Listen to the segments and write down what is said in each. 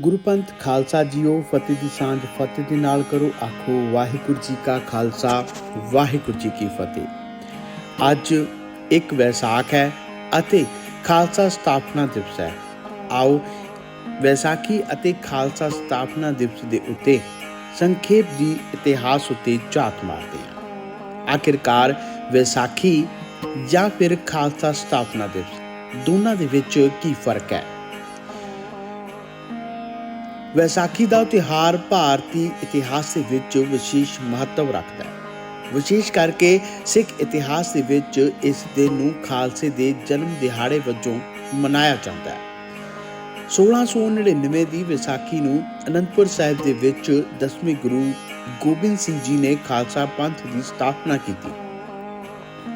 ਗੁਰਪੰਥ Khalsa JIO, ਫਤਿਹ ਦੀ ਸਾਂਝ ਫਤਿਹ ਦੇ ਨਾਲ ਕਰੋ, ਆਖੋ ਵਾਹਿਗੁਰੂ ਜੀ ਕਾ ਖਾਲਸਾ, ਵਾਹਿਗੁਰੂ ਜੀ ਕੀ ਫਤਿਹ। ਅੱਜ ਇੱਕ ਵੈਸਾਖ ਹੈ ਅਤੇ ਖਾਲਸਾ ਸਥਾਪਨਾ ਦਿਵਸ ਹੈ। ਆਓ ਵੈਸਾਖੀ ਅਤੇ ਖਾਲਸਾ ਸਥਾਪਨਾ ਦਿਵਸ ਦੇ ਉੱਤੇ ਸੰਖੇਪ ਦੀ ਇਤਿਹਾਸ ਉੱਤੇ ਝਾਤ ਮਾਰਦੇ ਹਾਂ। ਆਖਿਰਕਾਰ ਵੈਸਾਖੀ ਜਾਂ ਫਿਰ ਖਾਲਸਾ ਸਥਾਪਨਾ ਦਿਵਸ, ਦੋਨਾਂ ਦੇ ਵਿੱਚ ਕੀ ਫ਼ਰਕ ਹੈ? ਵੈਸਾਖੀ ਦਾ ਤਿਉਹਾਰ ਭਾਰਤੀ ਇਤਿਹਾਸ ਦੇ ਵਿੱਚ ਵਿਸ਼ੇਸ਼ ਮਹੱਤਵ ਰੱਖਦਾ ਹੈ। ਵਿਸ਼ੇਸ਼ ਕਰਕੇ ਸਿੱਖ ਇਤਿਹਾਸ ਦੇ ਵਿੱਚ ਇਸ ਦਿਨ ਨੂੰ ਖਾਲਸੇ ਦੇ ਜਨਮ ਦਿਹਾੜੇ ਵਜੋਂ ਮਨਾਇਆ ਜਾਂਦਾ ਹੈ। 1699 ਦੀ ਵਿਸਾਖੀ ਨੂੰ ਅਨੰਦਪੁਰ ਸਾਹਿਬ ਦੇ ਵਿੱਚ ਦਸਵੇਂ ਗੁਰੂ ਗੋਬਿੰਦ ਸਿੰਘ ਜੀ ਨੇ ਖਾਲਸਾ ਪੰਥ ਦੀ ਸਥਾਪਨਾ ਕੀਤੀ।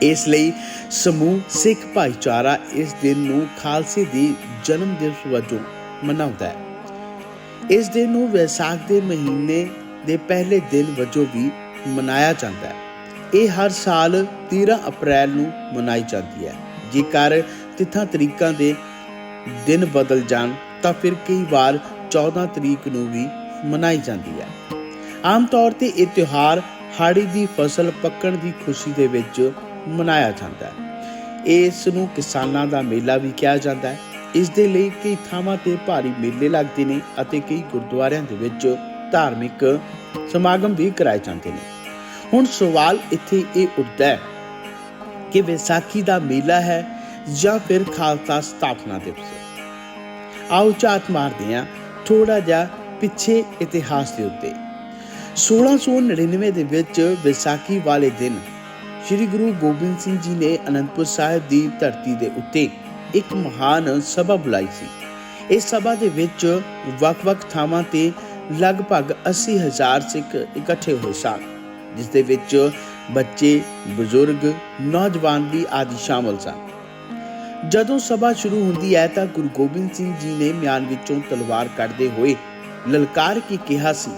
ਇਸ ਲਈ ਸਮੂਹ ਸਿੱਖ ਭਾਈਚਾਰਾ ਇਸ ਦਿਨ ਨੂੰ ਖਾਲਸੇ ਦੇ ਜਨਮ ਦਿਵਸ ਵਜੋਂ ਮਨਾਉਂਦਾ ਹੈ। ਇਸ ਦਿਨ ਨੂੰ ਵੈਸਾਖ ਦੇ ਮਹੀਨੇ ਦੇ ਪਹਿਲੇ ਦਿਨ ਵਜੋਂ ਵੀ ਮਨਾਇਆ ਜਾਂਦਾ ਹੈ। ਇਹ ਹਰ ਸਾਲ 13 ਅਪ੍ਰੈਲ ਨੂੰ ਮਨਾਈ ਜਾਂਦੀ ਹੈ। ਜੇਕਰ ਤਿਥਾਂ ਤਰੀਕਾਂ ਦੇ ਦਿਨ ਬਦਲ ਜਾਣ, ਤਾਂ ਫਿਰ ਕਈ ਵਾਰ 14 ਤਰੀਕ ਨੂੰ ਵੀ ਮਨਾਈ ਜਾਂਦੀ ਹੈ। ਆਮ ਤੌਰ ਤੇ ਇਹ ਤਿਉਹਾਰ ਹਾੜੀ ਦੀ ਫਸਲ ਪੱਕਣ ਦੀ ਖੁਸ਼ੀ ਦੇ ਵਿੱਚ ਮਨਾਇਆ ਜਾਂਦਾ ਹੈ। ਇਸ ਨੂੰ ਕਿਸਾਨਾਂ ਦਾ ਮੇਲਾ ਵੀ ਕਿਹਾ ਜਾਂਦਾ ਹੈ। ਇਸ ਦੇ ਲਈ ਕਈ ਥਾਵਾਂ ਤੇ ਭਾਰੀ ਮੇਲੇ ਲੱਗਦੇ ਨੇ ਅਤੇ ਕਈ ਗੁਰਦੁਆਰਿਆਂ ਦੇ ਵਿੱਚ ਧਾਰਮਿਕ ਸਮਾਗਮ ਵੀ ਕਰਾਏ ਜਾਂਦੇ ਨੇ। ਹੁਣ ਸਵਾਲ ਇੱਥੇ ਇਹ ਉੱਠਦਾ ਹੈ ਕਿ ਵਿਸਾਖੀ ਦਾ ਮੇਲਾ ਹੈ ਜਾਂ ਫਿਰ ਖਾਲਸਾ ਸਥਾਪਨਾ ਦਿਵਸ? ਆਓ ਝਾਤ ਮਾਰਦੇ ਹਾਂ ਥੋੜਾ ਜਿਹਾ ਪਿੱਛੇ ਇਤਿਹਾਸ ਦੇ ਉੱਤੇ। 1699 ਦੇ ਵਿੱਚ ਵਿਸਾਖੀ ਵਾਲੇ ਦਿਨ ਸ੍ਰੀ ਗੁਰੂ ਗੋਬਿੰਦ ਸਿੰਘ ਜੀ ਨੇ ਅਨੰਦਪੁਰ ਸਾਹਿਬ ਦੀ ਧਰਤੀ ਦੇ ਉੱਤੇ ਇੱਕ ਮਹਾਨ ਸਭਾ ਬੁਲਾਈ ਸੀ। ਇਸ ਸਭਾ ਦੇ ਵਿੱਚ ਵੱਖ-ਵੱਖ ਥਾਵਾਂ ਤੇ ਲਗਭਗ 80000 ਸਿੱਖ ਇਕੱਠੇ ਹੋਏ ਸਨ, ਜਿਸ ਦੇ ਵਿੱਚ ਬੱਚੇ, ਬਜ਼ੁਰਗ, ਨੌਜਵਾਨ ਵੀ ਆਦਿ ਸ਼ਾਮਲ ਸਨ। ਜਦੋਂ ਸਭਾ ਸ਼ੁਰੂ ਹੁੰਦੀ ਹੈ ਤਾਂ ਗੁਰੂ ਗੋਬਿੰਦ ਸਿੰਘ ਜੀ ਨੇ ਮਿਆਨ ਵਿੱਚੋਂ ਤਲਵਾਰ ਕੱਢਦੇ ਹੋਏ ਲਲਕਾਰ ਕੇ ਕਿਹਾ ਸੀ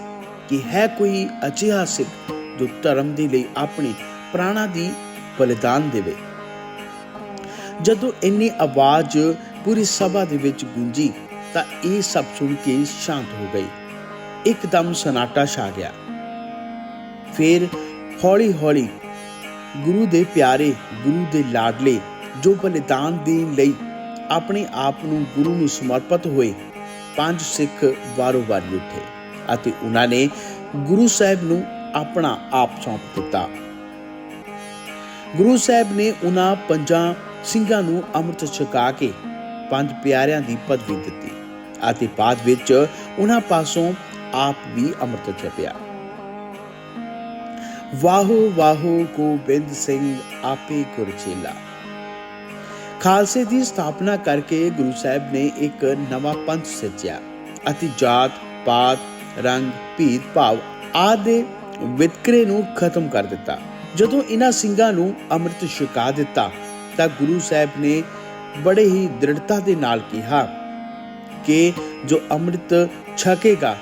ਕਿ ਹੈ ਕੋਈ ਅਜਿਹਾ ਸਿੱਖ ਜੋ ਧਰਮ ਦੇ ਲਈ ਆਪਣੇ ਪ੍ਰਾਣਾਂ ਦੀ ਬਲੀਦਾਨ ਦੇਵੇ। ਜਦੋਂ ਇੰਨੀ ਆਵਾਜ਼ ਪੂਰੀ ਸਭਾ ਦੇ ਵਿੱਚ ਗੂੰਜੀ, ਤਾਂ ਇਹ ਸਭ ਸੁਣ ਕੇ ਸ਼ਾਂਤ ਹੋ ਗਈ। ਇੱਕਦਮ ਸਨਾਟਾ ਛਾ ਗਿਆ। ਫਿਰ ਹੌਲੀ-ਹੌਲੀ ਗੁਰੂ ਦੇ ਪਿਆਰੇ, ਗੁਰੂ ਦੇ ਲਾਡਲੇ ਜੋ ਬਲੀਦਾਨ ਦੇਣ ਲਈ ਆਪਣੇ ਆਪ ਨੂੰ ਗੁਰੂ ਨੂੰ ਸਮਰਪਿਤ ਹੋਏ, ਪੰਜ ਸਿੱਖ ਵਾਰੋ ਵਾਰ ਉੱਠੇ ਅਤੇ ਉਹਨਾਂ ਨੇ ਗੁਰੂ ਸਾਹਿਬ ਨੂੰ ਆਪਣਾ ਆਪ ਸੌਂਪ ਦਿੱਤਾ। ਗੁਰੂ ਸਾਹਿਬ ਨੇ ਉਹਨਾਂ ਪੰਜਾਂ ਸਿੰਘਾਂ ਨੂੰ ਅੰਮ੍ਰਿਤ ਛਕਾ ਕੇ ਪੰਜ ਪਿਆਰਿਆਂ ਦੀ ਪਦਵੀ ਦਿੱਤੀ ਅਤੇ ਬਾਅਦ ਵਿੱਚ ਉਹਨਾਂ ਪਾਸੋਂ ਆਪ ਵੀ ਅੰਮ੍ਰਿਤ ਛਕਿਆ। ਵਾਹੋ ਵਾਹੋ ਗੋਬਿੰਦ ਸਿੰਘ, ਆਪੇ ਗੁਰਚੇਲਾ। ਖਾਲਸੇ ਦੀ ਸਥਾਪਨਾ ਕਰਕੇ ਗੁਰੂ ਸਾਹਿਬ ਨੇ ਇੱਕ ਨਵਾਂ ਪੰਥ ਸਿਰਜਿਆ ਅਤੇ ਜਾਤ, ਪਾਤ, ਰੰਗ, ਭੇਦ, ਭਾਵ ਆਦਿ ਵਿਤਕਰੇ ਨੂੰ ਖਤਮ ਕਰ ਦਿੱਤਾ। ਜਦੋਂ ਇਹਨਾਂ ਸਿੰਘਾਂ ਨੂੰ ਅੰਮ੍ਰਿਤ ਛਕਾ ਦਿੱਤਾ ਤਾਂ ਗੁਰੂ ਸਾਹਿਬ ਨੇ ਬੜੇ ਹੀ ਦ੍ਰਿੜਤਾ ਦੇ ਨਾਲ ਕਿਹਾ ਕਿ ਜੋ ਅੰਮ੍ਰਿਤ ਛਕੇਗਾ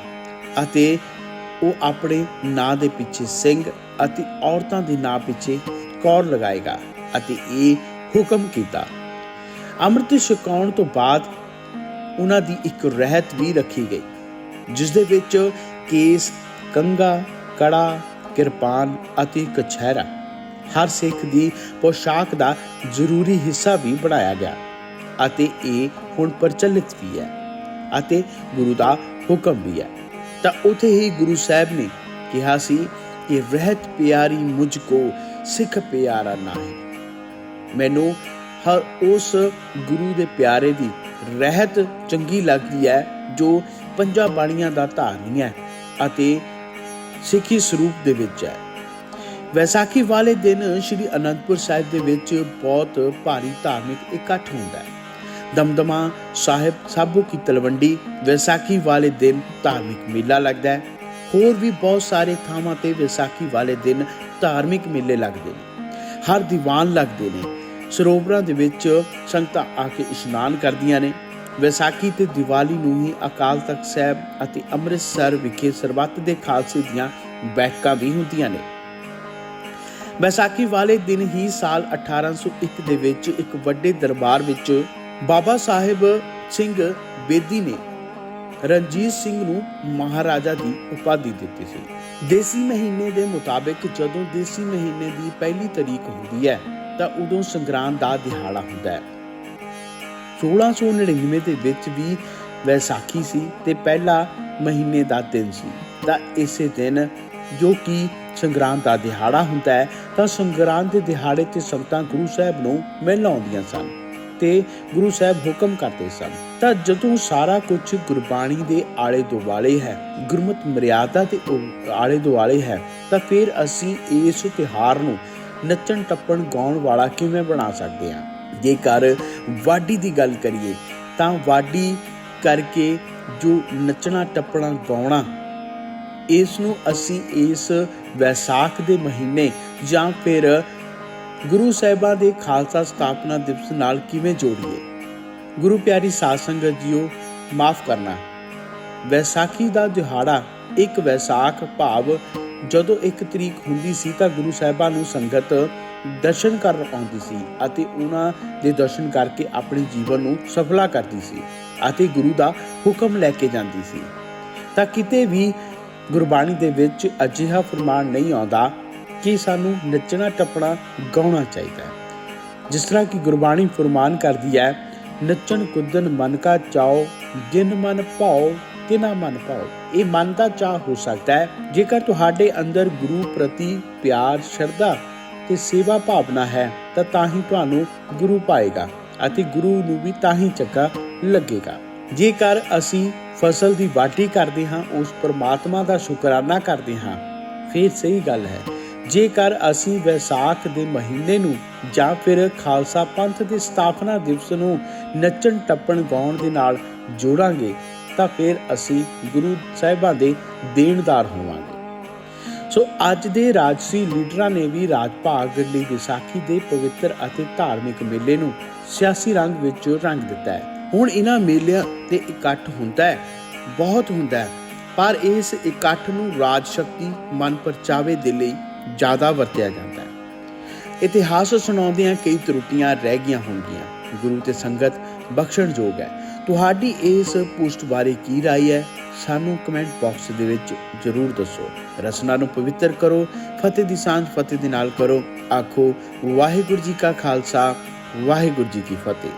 ਅਤੇ ਉਹ ਆਪਣੇ ਨਾਂ ਦੇ ਪਿੱਛੇ ਸਿੰਘ ਅਤੇ ਔਰਤਾਂ ਦੇ ਨਾਂ ਪਿੱਛੇ ਕੌਰ ਲਗਾਏਗਾ ਅਤੇ ਇਹ ਹੁਕਮ ਕੀਤਾ। ਅੰਮ੍ਰਿਤ ਛਕਾਉਣ ਤੋਂ ਬਾਅਦ ਉਹਨਾਂ ਦੀ ਇੱਕ ਰਹਿਤ ਵੀ ਰੱਖੀ ਗਈ ਜਿਸ ਦੇ ਵਿੱਚ ਕੇਸ ਕੰਗਾ ਕੜਾ, ਕਿਰਪਾਨ ਅਤੇ ਕਛਹਿਰਾ ਹਰ ਸਿੱਖ ਦੀ ਪੋਸ਼ਾਕ ਦਾ ਜ਼ਰੂਰੀ ਹਿੱਸਾ ਵੀ ਬਣਾਇਆ ਗਿਆ ਅਤੇ ਇਹ ਹੁਣ ਪ੍ਰਚਲਿਤ ਵੀ ਹੈ ਅਤੇ ਗੁਰੂ ਦਾ ਹੁਕਮ ਵੀ ਹੈ। ਤਾਂ ਉਥੇ ਹੀ ਗੁਰੂ ਸਾਹਿਬ ਨੇ ਕਿਹਾ ਸੀ ਕਿ ਰਹਿਤ ਪਿਆਰੀ ਮੁਝ ਕੋ ਸਿੱਖ ਪਿਆਰਾ ਨਾਹੀ। ਮੈਨੂੰ ਹਰ ਉਸ ਗੁਰੂ ਦੇ ਪਿਆਰੇ ਦੀ ਰਹਿਤ ਚੰਗੀ ਲੱਗਦੀ ਹੈ ਜੋ ਪੰਜਾਂ ਬਾਣੀਆਂ ਦਾ ਧਾਰਨੀ ਹੈ ਅਤੇ ਸਿੱਖੀ ਸਰੂਪ ਦੇ ਵਿੱਚ ਹੈ। ਵੈਸਾਖੀ ਵਾਲੇ ਦਿਨ ਸ੍ਰੀ ਅਨੰਦਪੁਰ ਸਾਹਿਬ ਦੇ ਵਿੱਚ ਬਹੁਤ ਭਾਰੀ ਧਾਰਮਿਕ ਇਕੱਠ ਹੁੰਦਾ ਹੈ। ਦਮਦਮਾ ਸਾਹਿਬ ਸਾਬੂ ਕੀ ਤਲਵੰਡੀ ਵੈਸਾਖੀ ਵਾਲੇ ਦਿਨ ਧਾਰਮਿਕ ਮੇਲਾ ਲੱਗਦਾ ਹੈ। ਹੋਰ ਵੀ ਬਹੁਤ ਸਾਰੇ ਥਾਵਾਂ ਤੇ ਵਿਸਾਖੀ ਵਾਲੇ ਦਿਨ ਧਾਰਮਿਕ ਮੇਲੇ ਲੱਗਦੇ ਨੇ। ਹਰ ਦੀਵਾਨ ਲੱਗਦੇ ਨੇ। ਸਰੋਵਰਾਂ ਦੇ ਵਿੱਚ ਸੰਗਤਾਂ ਆ ਕੇ ਇਸ਼ਨਾਨ ਕਰਦੀਆਂ ਨੇ। ਵਿਸਾਖੀ ਤੇ ਦੀਵਾਲੀ ਨੂੰ ਹੀ ਅਕਾਲ ਤਖਤ ਸਾਹਿਬ ਅਤੇ ਅੰਮ੍ਰਿਤਸਰ ਵਿਖੇ ਸਰਬੱਤ ਦੇ ਖਾਲਸੇ ਦੀਆਂ ਬੈਠਕਾਂ ਵੀ ਹੁੰਦੀਆਂ ਨੇ। ਵਿਸਾਖੀ ਵਾਲੇ ਦਿਨ ਹੀ ਸਾਲ 1801 ਦੇ ਵਿੱਚ ਇੱਕ ਵੱਡੇ ਦਰਬਾਰ ਵਿੱਚ ਬਾਬਾ ਸਾਹਿਬ ਸਿੰਘ ਬੇਦੀ ਨੇ ਰਣਜੀਤ ਸਿੰਘ ਨੂੰ ਮਹਾਰਾਜਾ ਦੀ ਉਪਾਧੀ ਦਿੱਤੀ ਸੀ। ਦੇਸੀ ਮਹੀਨੇ ਦੇ ਮੁਤਾਬਿਕ ਜਦੋਂ ਦੇਸੀ ਮਹੀਨੇ ਦੀ ਪਹਿਲੀ ਤਰੀਕ ਹੁੰਦੀ ਹੈ, ਤਾਂ ਉਦੋਂ ਸੰਗਰਾਂਦ ਦਾ ਦਿਹਾੜਾ ਹੁੰਦਾ ਹੈ। 1699 ਦੇ ਵਿੱਚ ਵੀ ਵੈਸਾਖੀ ਸੀ ਤੇ ਪਹਿਲਾ ਮਹੀਨੇ ਦਾ ਦਿਨ ਸੀ। ਤਾਂ ਇਸੇ ਦਿਨ ਜੋ ਕਿ ਸੰਗਰਾਂਦ ਦਾ ਦਿਹਾੜਾ ਹੁੰਦਾ ਹੈ, ਤਾਂ ਸੰਗਰਾਂਦ ਦੇ ਦਿਹਾੜੇ ਤੇ ਸੰਗਤਾਂ ਗੁਰੂ ਸਾਹਿਬ ਨੂੰ ਮਿਲਣ ਆਉਂਦੀਆਂ ਸਨ ਤੇ ਗੁਰੂ ਸਾਹਿਬ ਹੁਕਮ ਕਰਦੇ ਸਨ। ਤਾਂ ਜਦੋਂ ਸਾਰਾ ਕੁਝ ਗੁਰਬਾਣੀ ਦੇ ਆਲੇ ਦੁਆਲੇ ਹੈ, ਗੁਰਮਤ ਮਰਿਆਦਾ ਦੇ ਆਲੇ ਦੁਆਲੇ ਹੈ, ਤਾਂ ਫਿਰ ਅਸੀਂ ਇਸ ਤਿਹਾਰ ਨੂੰ ਨੱਚਣ ਟੱਪਣ ਗਾਉਣ ਵਾਲਾ ਕਿਵੇਂ ਬਣਾ ਸਕਦੇ ਹਾਂ? ਜੇਕਰ ਵਾਢੀ ਦੀ ਗੱਲ ਕਰੀਏ, ਤਾਂ ਵਾਢੀ ਕਰਕੇ ਜੋ ਨੱਚਣਾ ਟੱਪਣਾ ਗਾਉਣਾ ਇਸ ਨੂੰ ਅਸੀਂ ਇਸ ਵੈਸਾਖ ਦੇ ਮਹੀਨੇ ਜਾਂ ਫਿਰ ਗੁਰੂ ਸਾਹਿਬਾਂ ਦੇ ਖਾਲਸਾ ਸਥਾਪਨਾ ਦਿਵਸ ਨਾਲ ਕਿਵੇਂ ਜੋੜੀਏ? ਗੁਰੂ ਪਿਆਰੀ ਸਾਧ ਸੰਗਤ ਜੀਓ, ਮਾਫ ਕਰਨਾ। ਵੈਸਾਖੀ ਦਾ ਦਿਹਾੜਾ ਇੱਕ ਵੈਸਾਖ ਭਾਵ ਜਦੋਂ ਇੱਕ ਤਰੀਕ ਹੁੰਦੀ ਸੀ ਤਾਂ ਗੁਰੂ ਸਾਹਿਬਾਂ ਨੂੰ ਸੰਗਤ ਦਰਸ਼ਨ ਕਰਨ ਆਉਂਦੀ ਸੀ ਅਤੇ ਉਹਨਾਂ ਦੇ ਦਰਸ਼ਨ ਕਰਕੇ ਆਪਣੇ ਜੀਵਨ ਨੂੰ ਸਫਲਾ ਕਰਦੀ ਸੀ ਅਤੇ ਗੁਰੂ ਦਾ ਹੁਕਮ ਲੈ ਕੇ ਜਾਂਦੀ ਸੀ। ਤਾਂ ਕਿਤੇ ਵੀ ਗੁਰਬਾਣੀ ਦੇ ਵਿੱਚ ਅਜਿਹਾ ਫਰਮਾਨ ਨਹੀਂ ਆਉਂਦਾ ਕਿ ਸਾਨੂੰ ਨੱਚਣਾ, ਟੱਪਣਾ, ਗਾਉਣਾ ਚਾਹੀਦਾ ਹੈ। ਜਿਸ ਤਰ੍ਹਾਂ ਕਿ ਗੁਰਬਾਣੀ ਫਰਮਾਨ ਕਰਦੀ ਹੈ, ਨੱਚਣ ਕੁੱਦਨ ਮਨ ਕਾ ਚਾਓ ਜਿਨ ਮਨ ਭਾਓ, ਤਿਨਾ ਮਨ ਭਾਓ। ਇਹ ਮਨ ਦਾ ਚਾਹ ਹੋ ਸਕਦਾ ਹੈ। ਜੇਕਰ ਤੁਹਾਡੇ ਅੰਦਰ ਗੁਰੂ ਪ੍ਰਤੀ ਪਿਆਰ, ਸ਼ਰਧਾ ਤੇ ਸੇਵਾ ਭਾਵਨਾ ਹੈ, ਤਾਂ ਤਾਂ ਹੀ ਤੁਹਾਨੂੰ ਗੁਰੂ ਪਾਏਗਾ ਅਤੇ ਗੁਰੂ ਨੂੰ ਵੀ ਤਾਂ ਹੀ ਚੱਕਾ ਲੱਗੇਗਾ। ਜੇਕਰ ਅਸੀਂ ਫਸਲ ਦੀ ਵਾਢੀ ਕਰਦੇ ਹਾਂ, ਉਸ ਪਰਮਾਤਮਾ ਦਾ ਸ਼ੁਕਰਾਨਾ ਕਰਦੇ ਹਾਂ। ਫਿਰ ਸਹੀ ਗੱਲ ਹੈ, ਜੇਕਰ ਅਸੀਂ ਵਿਸਾਖ ਦੇ ਮਹੀਨੇ ਨੂੰ ਜਾਂ ਫਿਰ ਖਾਲਸਾ ਪੰਥ ਦੇ ਸਥਾਪਨਾ ਦਿਵਸ ਨੂੰ ਨੱਚਣ, ਟੱਪਣ, ਗਾਉਣ ਦੇ ਨਾਲ ਜੋੜਾਂਗੇ, ਤਾਂ ਫਿਰ ਅਸੀਂ ਗੁਰੂ ਸਾਹਿਬਾਂ ਦੇ ਦੇਣਦਾਰ ਹੋਵਾਂਗੇ। ਸੋ ਅੱਜ ਦੇ ਰਾਜਸੀ ਲੀਡਰਾਂ ਨੇ ਵੀ ਰਾਜ ਭਾਗ ਲਈ ਵਿਸਾਖੀ ਦੇ ਪਵਿੱਤਰ ਅਤੇ ਧਾਰਮਿਕ ਮੇਲੇ ਨੂੰ ਸਿਆਸੀ ਰੰਗ ਵਿੱਚ ਰੰਗ ਦਿੱਤਾ ਹੈ। ਹੁਣ ਇਹਨਾਂ ਮੇਲਿਆਂ ਤੇ ਇਕੱਠ ਹੁੰਦਾ ਹੈ ਬਹੁਤ ਹੁੰਦਾ ਹੈ ਪਰ ਇਸ ਇਕੱਠ ਨੂੰ ਰਾਜ ਸ਼ਕਤੀ ਮਨ ਪਰਚਾਵੇ ਦੇ ਲਈ ਜ਼ਿਆਦਾ ਵਰਤਿਆ ਜਾਂਦਾ ਹੈ ਇਤਿਹਾਸ ਸੁਣਾਉਂਦਿਆਂ ਕਈ ਤਰੁੱਟੀਆਂ ਰਹਿ ਗਈਆਂ ਹੋਣਗੀਆਂ ਗੁਰੂ ਤੇ ਸੰਗਤ ਬਖਸ਼ਣਯੋਗ ਹੈ ਤੁਹਾਡੀ ਇਸ ਪੋਸਟ ਬਾਰੇ ਕੀ رائے ਹੈ ਸਾਨੂੰ ਕਮੈਂਟ ਬਾਕਸ ਦੇ ਵਿੱਚ ਜਰੂਰ ਦੱਸੋ ਰਸਨਾ ਨੂੰ ਪਵਿੱਤਰ ਕਰੋ ਫਤਿਹ ਦੀ ਸਾਂਝ ਫਤਿਹ ਦੇ ਨਾਲ ਕਰੋ ਆਖੋ ਵਾਹਿਗੁਰੂ ਜੀ ਕਾ ਖਾਲਸਾ ਵਾਹਿਗੁਰੂ ਜੀ ਕੀ ਫਤਿਹ